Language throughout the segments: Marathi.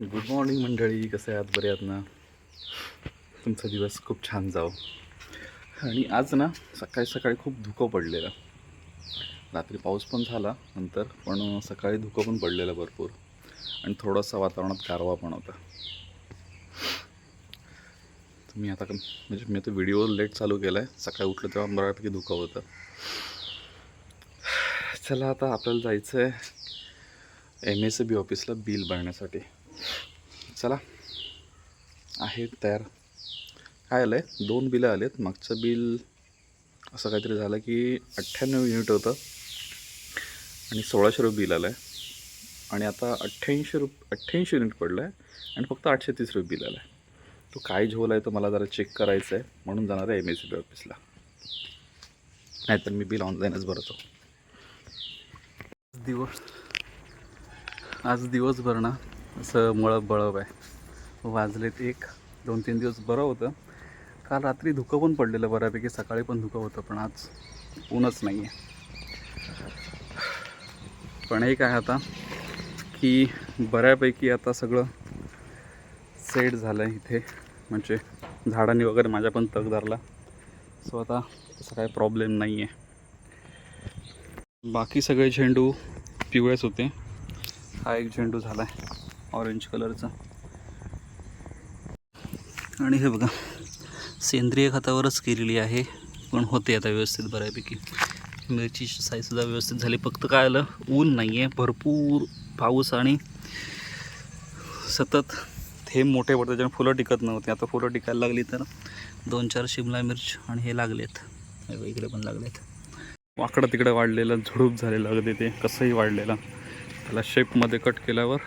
गुड मॉर्निंग मंडळी. कसं आहात? बरे आहात ना? तुमचा दिवस खूप छान जाओ आणि आज ना सकाळी सकाळी खूप धुकं पडलेलं. रात्री पाऊस पण झाला नंतर पण सकाळी धुकं पण पडलेलं भरपूर. आणि थोडासा वातावरणात गारवा पण होता. तुम्ही मी आता म्हणजे मी आता व्हिडिओ लेट चालू केला आहे सकाळी उठलं तेव्हा बऱ्यापैकी धुकं होतं. चला आता आपल्याला जायचं आहे एम एस बी ऑफिसला बिल भरण्यासाठी. चला. आहे तयार. काय आलं आहे दोन बिलं आलेत. मागचं बिल असं काहीतरी झालं की अठ्ठ्याण्णव युनिट होतं. आणि सोळाशे रुपये बिल आलं आहे आणि आता अठ्ठ्याऐंशी रुप अठ्ठ्याऐंशी युनिट पडलं आहे आणि फक्त आठशे तीस रुपये बिल आलं आहे तो काय झोल आहे तो मला जरा चेक करायचं आहे म्हणून जाणार आहे एम एस बी ऑफिसला. नाहीतर मी बिल ऑनलाईनच भरतो. दिवस आज दिवसभर ना असं मळब बळब आहे. वाजलेत एक दोन तीन दिवस बरं होतं. काल रात्री धुकं पण पडलेलं बऱ्यापैकी सकाळी पण धुकं होतं पण आज ऊनच नाही आहे पण एक आहे आता की बऱ्यापैकी आता सगळं सेट झालं आहे इथे. म्हणजे झाडांनी वगैरे माझ्या पण तग धरला. सो आता तसा काही प्रॉब्लेम नाही आहे बाकी सगळे झेंडू पिवळेच होते. हा एक झेंडू झाला आहे ऑरेंज कलरचा. आणि हे बघा सेंद्रिय खतावरच केलेली आहे पण होते आता व्यवस्थित बऱ्यापैकी. मिरचीची साईजसुद्धा व्यवस्थित झाली. फक्त काय आलं ऊन नाही आहे भरपूर पाऊस आणि सतत थेंब मोठे पडतात. त्याच्यामुळे फुलं टिकत नव्हती. आता फुलं टिकायला लागली तर दोन चार शिमला मिर्च आणि हे लागलेत. हे इकडे पण लागलेत. वाकडं तिकडं वाढलेलं झुडूप झालेलं अगदी ते कसंही वाढलेलं. त्याला शेपमध्ये कट केल्यावर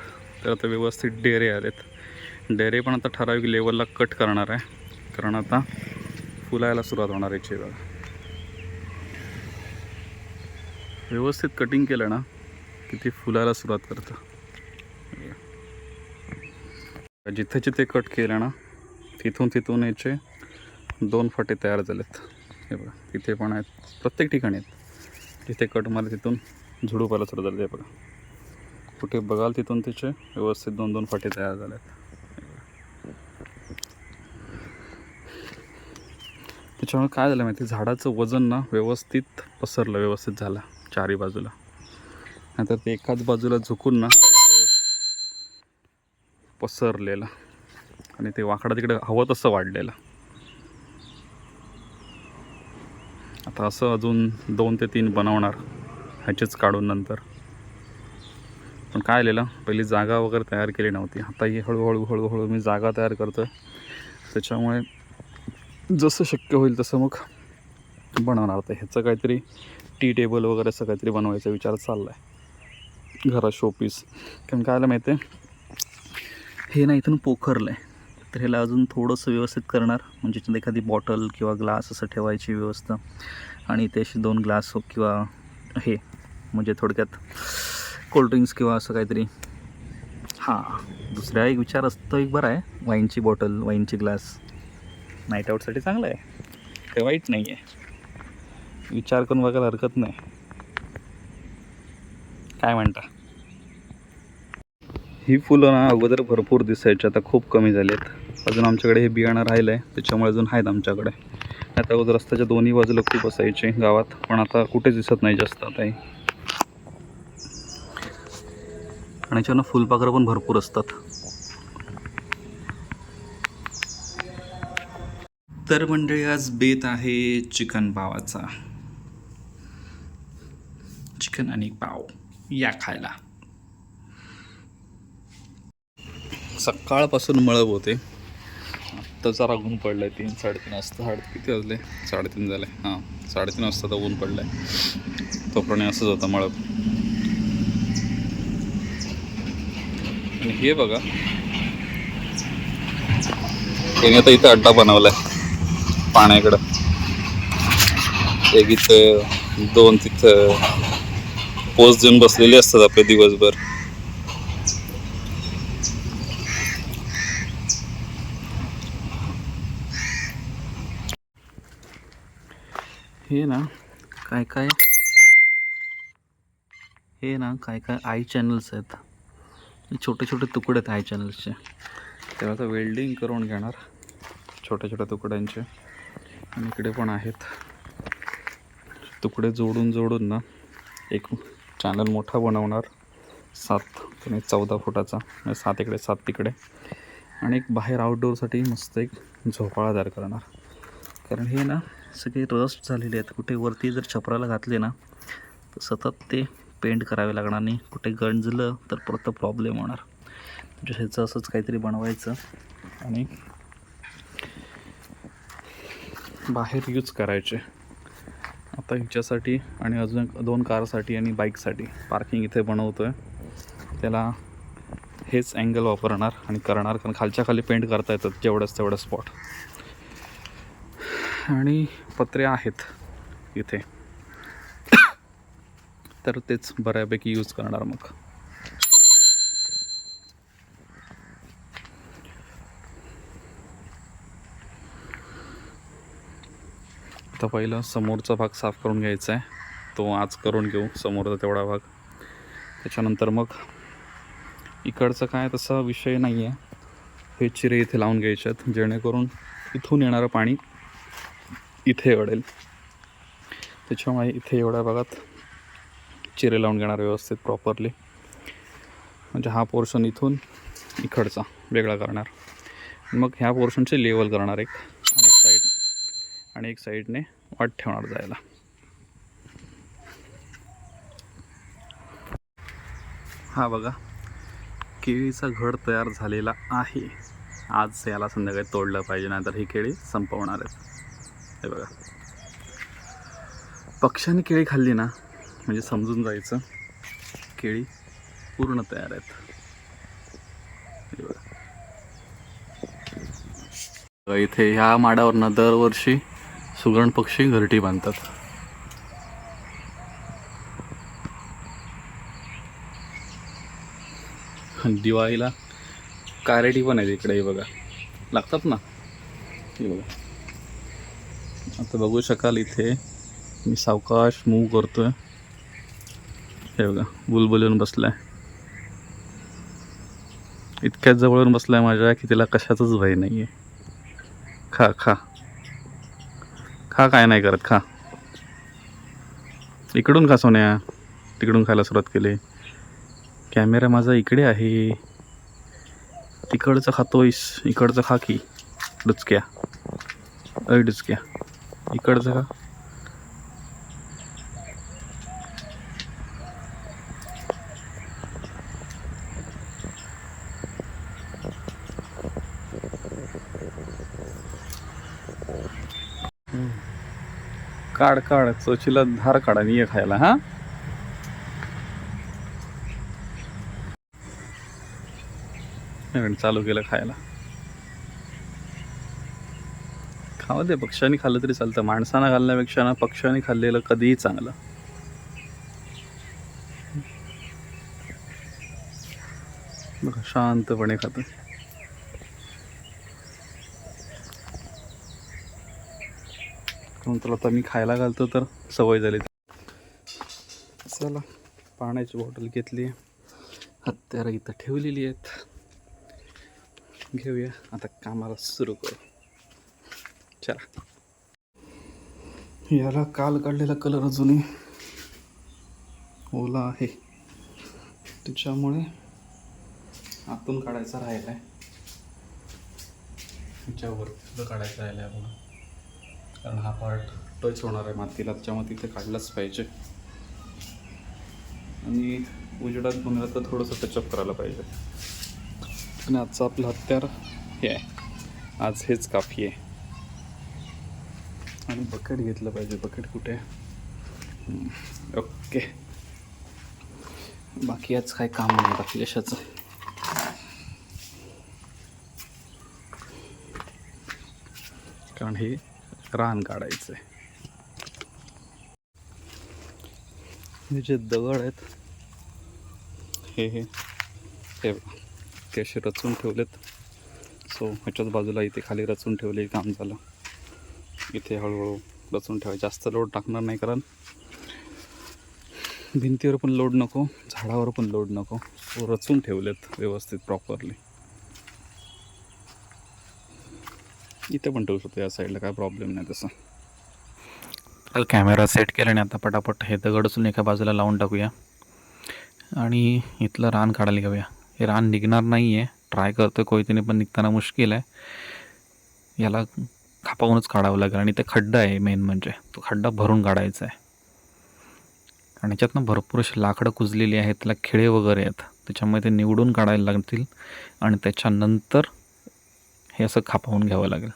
तर आता व्यवस्थित डेरे आलेत. डेरे पण आता ठराविक लेवलला कट करणार आहे. कारण आता फुलायला सुरुवात होणार आहे याची बघा. व्यवस्थित कटिंग केलं ना की ती फुलायला सुरुवात करतं. जिथे जिथे कट केलं ना तिथून तिथून याचे दोन फटे तयार झालेत. हे बघा तिथे पण आहेत. प्रत्येक ठिकाणी आहेत. जिथे कट मारले तिथून झुडूपाला सुरू झाले बघा. कुठे बघाल तिथून त्याचे व्यवस्थित दोन दोन फाटे तयार झाले आहेत त्याच्यामुळे काय झालं माहिती झाडाचं वजन ना व्यवस्थित पसरलं व्यवस्थित झालं चारी बाजूला. नाहीतर ते एकाच बाजूला झुकून ना पसरलेलं आणि ते वाकडा तिकडे हवं तसं वाढलेलं. आता असं अजून दोन ते तीन बनवणार. ह्याचेच काढून नंतर. पण काय आलेलं पहिली जागा वगैरे तयार केली नव्हती. आता ही हळूहळू हळूहळू मी जागा तयार करतो आहे त्याच्यामुळे जसं शक्य होईल तसं मग बनवणार. तर ह्याचं काहीतरी टी टेबल वगैरे असं काहीतरी बनवायचा विचार चालला आहे घरात शोपीस कारण काय आलं माहिती आहे हे ना इथून पोखरलं आहे तर ह्याला अजून थोडंसं व्यवस्थित करणार. म्हणजे त्याच्यात एखादी बॉटल किंवा ग्लास असं ठेवायची व्यवस्था. आणि इथे असे दोन ग्लास हो किंवा हे म्हणजे थोडक्यात कोल्ड्रिंक्स किंवा असं काहीतरी. हां दुसऱ्या एक विचार असतो एक बरा आहे. वाईनची बॉटल वाईनची ग्लास नाईट आऊटसाठी चांगलं आहे. ते वाईट नाही आहे विचार करून बघायला हरकत नाही. काय म्हणता? ही फुलं ना अगोदर भरपूर दिसायची आता खूप कमी झाली आहेत अजून आमच्याकडे हे बियाणं राहिलं आहे त्याच्यामुळे अजून आहेत आमच्याकडे. आता अगोदर रस्त्याच्या दोन्ही बाजूला खूप असायचे गावात पण आता कुठेच दिसत नाही जास्त आता हे आणि याच्यानं फुलपाखरं पण भरपूर असतात. तर मंडळी आज बेत आहे चिकन पावाचा. चिकन आणि पाव या खायला. सकाळपासून मळब होते. आत्ता जरा ऊन पडलं आहे तीन साडेतीन वाजता. साडे किती वाजले? साडेतीन झाले. हां साडेतीन वाजता तर ऊन पडलं आहे तोपर्यंत असंच होतं मळब. आणि हे बघा. त्याने आता इथं अड्डा बनवला आहे पाण्याकडं. एक इथं दोन तिथं पोस्ट देऊन बसलेले असतात आपले दिवसभर. हे ना काय काय हे ना काय काय आई चॅनल्स आहेत. छोटे छोटे तुकडे आहेत चॅनल्सचे तेव्हा आता वेल्डिंग करून घेणार. छोट्या छोट्या तुकड्यांचे. आणि इकडे पण आहेत. तुकडे जोडून जोडून ना एक चॅनल मोठा बनवणार. सात आणि चौदा फुटाचा. म्हणजे सात इकडे सात तिकडे. आणि एक बाहेर आउटडोअरसाठी मस्त एक झोपाळा तयार करणार. कारण हे ना सगळे रस्ट झालेले आहेत. कुठे वरती जर छपराला घातले ना तर सतत ते पेंट करावे लागणार नाही. कुठे गंजलं तर परत प्रॉब्लेम होणार. म्हणजे ह्याचं असंच काहीतरी बनवायचं. आणि बाहेर यूज करायचे. आता ह्याच्यासाठी आणि अजून एक- दोन कारसाठी आणि बाईकसाठी पार्किंग इथे बनवतो आहे त्याला हेच अँगल वापरणार आणि करणार. कारण खालच्या खाली पेंट करता येतात जेवढंच तेवढं स्पॉट आणि पत्रे आहेत इथे. तर तेच बऱ्यापैकी यूज करणार मग. आता पहिलं समोरचा भाग साफ करून घ्यायचा आहे तो आज करून घेऊ समोरचा तेवढा भाग. त्याच्यानंतर मग इकडचं काय तसा विषय नाही आहे हे चिरे इथे लावून घ्यायचे आहेत जेणेकरून इथून येणारं पाणी इथे अडेल. त्याच्यामुळे इथे एवढ्या भागात चिरे लावून घेणार व्यवस्थित प्रॉपरली म्हणजे हा पोर्शन इथून इकडचा वेगळा करणार. मग ह्या पोर्शनचे लेवल करणार एक. आणि एक साईड आणि एक साईडने वाट ठेवणार जायला. हा बघा केळीचा घड तयार झालेला आहे. आज याला संध्याकाळी तोडलं पाहिजे नाहीतर ही केळी संपवणार आहेत. हे बघा. पक्ष्याने केळी खाल्ली ना म्हणजे समजून जायचं. केळी पूर्ण तयार आहेत. इथे ह्या माडावरनं दरवर्षी सुगरण पक्षी घरटी बांधतात. दिवाळीला कारेटी पण आहेत इकडे बघा. लागतात ना? हे बघा. आता बघू शकाल इथे मी सावकाश मूव करतोय. हे बघा बुलबुल आहे इतक्याच जवळून बसला आहे माझ्या की तिला कशाचंच भय नाही आहे खा खा. खा काय नाही करत खा. इकडून खा सोन्या. तिकडून खायला सुरुवात केली. कॅमेरा माझा इकडे आहे. तिकडचं खातोयस इकडचं खा की. डुचक्या. अय डुचक्या. इकडचं खा. काढ काढ. चोचीला धार काढा आणि ये खायला हा? चालू केलं खायला. खावं दे पक्ष्याने खाल्लं तरी चालतं. माणसानं घालण्यापेक्षा ना पक्ष्याने खाल्लेलं कधीही चांगलं. बघा शांतपणे खातं. म्हणून तुला आता मी खायला घालतो तर सवय झाली. चला पाण्याची बॉटल घेतली. हत्यारं इथं ठेवलेली आहेत. घेऊया आता कामाला सुरू करू. चला. याला काल काढलेला कलर अजूनही ओला आहे. त्याच्यामुळे आतून काढायचा राहिला आहे त्याच्यावर सुद्धा काढायचा राहिला आहे आपण कारण हा पार्ट टच होणार आहे. मातीला त्याच्यामुळे तिथे काढलाच पाहिजे. आणि उजेडात बनवलं तर थोडंसं टचअप करायला पाहिजे. आणि आजचं आपलं हत्यार हे आहे. आज हेच काफी आहे. आणि बकेट घेतलं पाहिजे. बकेट कुठे? आहे? ओके बाकी आज काय काम नाही बाकी यशाचं. कारण हे रान काढायचं आहे हे जे दगड आहेत हे हे ते असे रचून ठेवलेत. सो ह्याच्याच बाजूला इथे खाली रचून ठेवले काम झालं. इथे हळूहळू रचून ठेवा जास्त लोड टाकणार नाही कारण भिंतीवर पण लोड नको झाडावर पण लोड नको. सो रचून ठेवलेत व्यवस्थित प्रॉपरली इथे पण ठेवू शकतो या साईडला काय प्रॉब्लेम नाही तसा. चल कॅमेरा सेट केला आणि आता पटापट हे दगड उचलून एका बाजूला लावून टाकूया. आणि इथलं रान काढायला घेऊया. हे रान निघणार नाही आहे ट्राय करतो कोयतीने पण निघताना मुश्किल आहे. याला खापावूनच काढावं लागेल. आणि ते खड्डा आहे मेन म्हणजे. तो खड्डा भरून काढायचा आहे. आणि याच्यातनं भरपूर अशी लाकडं कुजलेली आहेत त्याला खिळे वगैरे आहेत. त्याच्यामुळे ते निवडून काढायला लागतील. आणि त्याच्यानंतर हे असं खापावून घ्यावं लागेल.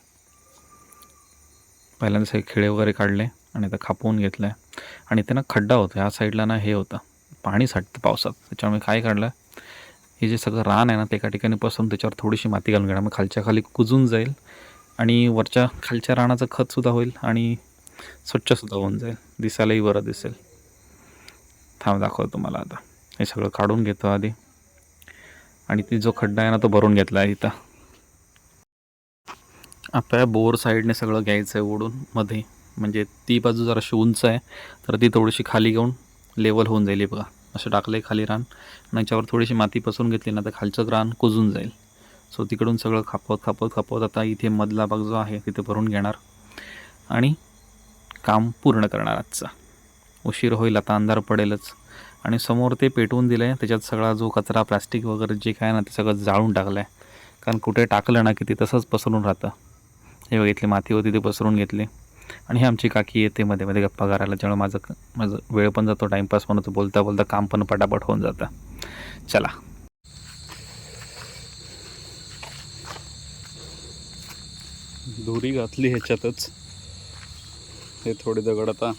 पहिल्यांदा हे खिळे वगैरे काढले आणि आता खापवून घेतलं आहे आणि ते ना खड्डा होता ह्या साईडला ना हे होतं. पाणी साठतं पावसात. त्याच्यामुळे काय काढलं हे जे सगळं रान आहे ना ते एका ठिकाणी पसरून त्याच्यावर थोडीशी माती घालून घेणार. मग खालच्या खाली कुजून जाईल आणि वरच्या खालच्या रानाचं खतसुद्धा होईल आणि स्वच्छसुद्धा होऊन जाईल. दिसायलाही बरं दिसेल. थांब दाखवतो तुम्हाला आता. हे सगळं काढून घेतो आधी. आणि ती जो खड्डा आहे ना तो भरून घेतला आहे इथं. आता बोर साईडने सगळं घ्यायचं आहे ओढून मध्ये. म्हणजे ती बाजू जराशी उंच आहे तर ती थोडीशी खाली घेऊन लेवल होऊन जाईल बघा. असं टाकलं आहे खाली रान. आणि याच्यावर थोडीशी माती पसरून घेतली ना तर खालचं रान कुजून जाईल. सो तिकडून सगळं खापवत खापवत खापवत आता इथे मधला भाग जो आहे तिथे भरून घेणार. आणि काम पूर्ण करणार आजचा. उशीर होईल आता अंधार पडेलच. आणि समोर ते पेटवून दिलं आहे त्याच्यात सगळा जो कचरा प्लास्टिक वगैरे जे काय ना ते सगळं जाळून टाकलं आहे कारण कुठे टाकलं ना की ते तसंच पसरून राहतं. हे बघितली माती होती ती पसरून घेतली. आणि हे आमची काकी येते मध्ये मध्ये गप्पा करायला त्यामुळे माझं माझं वेळ पण जातो टाईमपास पण होतो बोलता बोलता काम पण पटापट होऊन जातं. चला. दोरी घातली ह्याच्यातच. हे थोडे दगड आता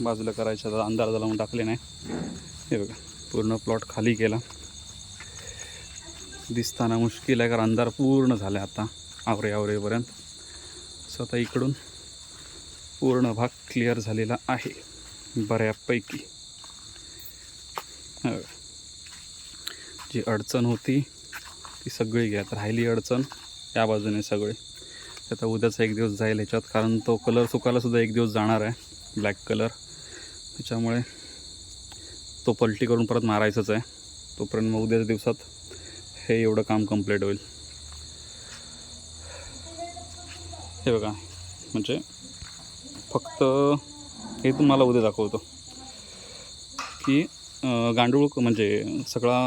बाजूला करायचे आता अंधार झाला म्हणून टाकले नाही. हे बघा पूर्ण प्लॉट खाली केला. दिसताना मुश्किल आहे कारण अंधार पूर्ण झाला आता आवरे आवरेपर्यंत आता इकडून पूर्ण भाग क्लिअर झालेला आहे बऱ्यापैकी. जी अडचण होती ती सगळी घ्या. राहिली अडचण या बाजूने सगळी. आता उद्याचा एक दिवस जाईल ह्याच्यात कारण तो कलर चुकायलासुद्धा एक दिवस जाणार आहे ब्लॅक कलर त्याच्यामुळे तो पलटी करून परत मारायचंच आहे. तोपर्यंत मग उद्याच्या दिवसात हे एवढं काम कंप्लीट होईल. हे बघा म्हणजे फक्त हे तुम्हाला उद्या दाखवतो. की गांडूळ म्हणजे सगळा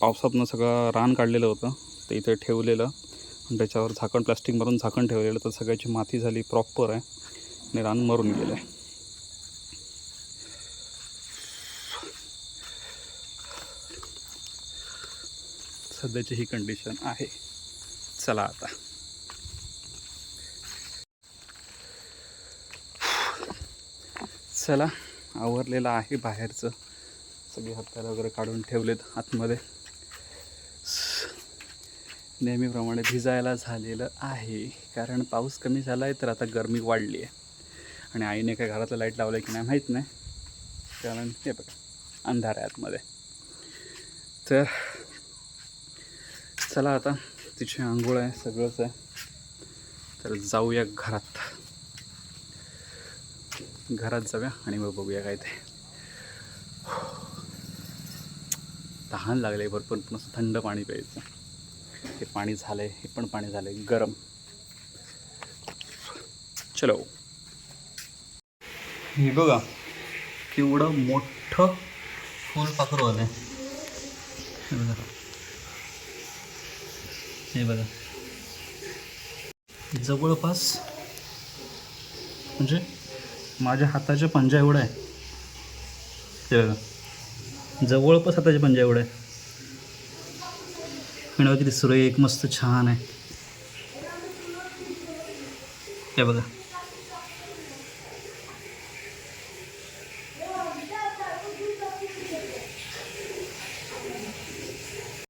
पावसातनं सगळं रान काढलेलं होतं ते इथे ठेवलेलं. आणि त्याच्यावर झाकण प्लास्टिक मारून झाकण ठेवलेलं तर सगळ्याची माती झाली प्रॉपर आहे. आणि रान मरून गेलं आहे सध्याची ही कंडिशन आहे. चला आता. चला आवरलेलं आहे बाहेरचं. सगळे हत्याला वगैरे काढून ठेवलेत आतमध्ये. नेहमीप्रमाणे भिजायला झालेलं आहे. कारण पाऊस कमी झाला आहे तर आता गरमी वाढली आहे. आणि आईने काय घरातलं लाइट लावलं की नाही माहीत नाही. कारण हे बघा अंधार आहे आतमध्ये. तर चला आता तिची आंघोळ आहे सगळंच आहे. तर जाऊया घरात. घरात जाऊया आणि मग बघूया काय ते. तहान लागले भरपूर पण असं थंड पाणी प्यायचं. हे पाणी झालंय हे पण पाणी झालंय गरम. चलो. हे बघा केवढं मोठं फुलपाखरू आलंय हे बघा. हे बघा. जवळपास म्हणजे माझ्या हाताच्या पंजा एवढा आहे हे बघा. जवळपास हाताच्या पंजा एवढा आहे किती बघा एक मस्त छान आहे. हे बघा.